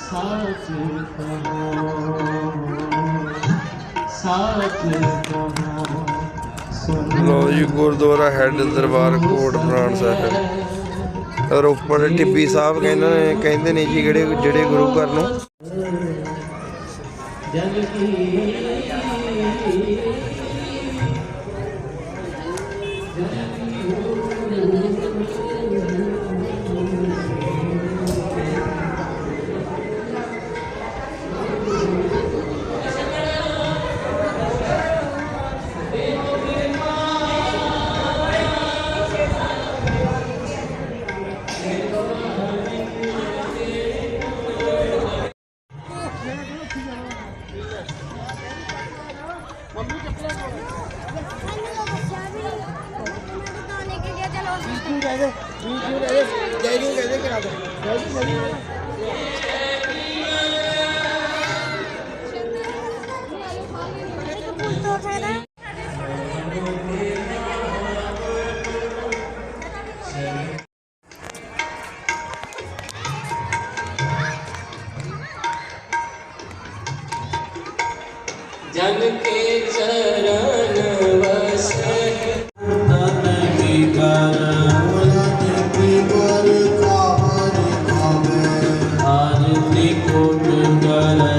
ਸਾਚ ਕਹੋ ਸਾਚ ਕਹੋ ਲੋ ਜੀ, ਗੁਰਦੁਆਰਾ ਹੈੱਡ ਦਰਬਾਰ ਕੋਟ ਬਰਾੜ ਸਾਹਿਬ ਰੋਪੜ ਟਿੱਬੀ ਸਾਹਿਬ ਕਹਿੰਦੇ ਨੇ ਕਹਿੰਦੇ ਨੇ ਜੀ ਜਿਹੜੇ ਜਿਹੜੇ ਗੁਰੂ ਘਰ ਨੂੰ। ਜਗ ਕੀ Yeah. जन के चरण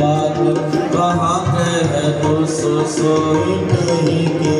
बात कहाँ है तो सो सो चतर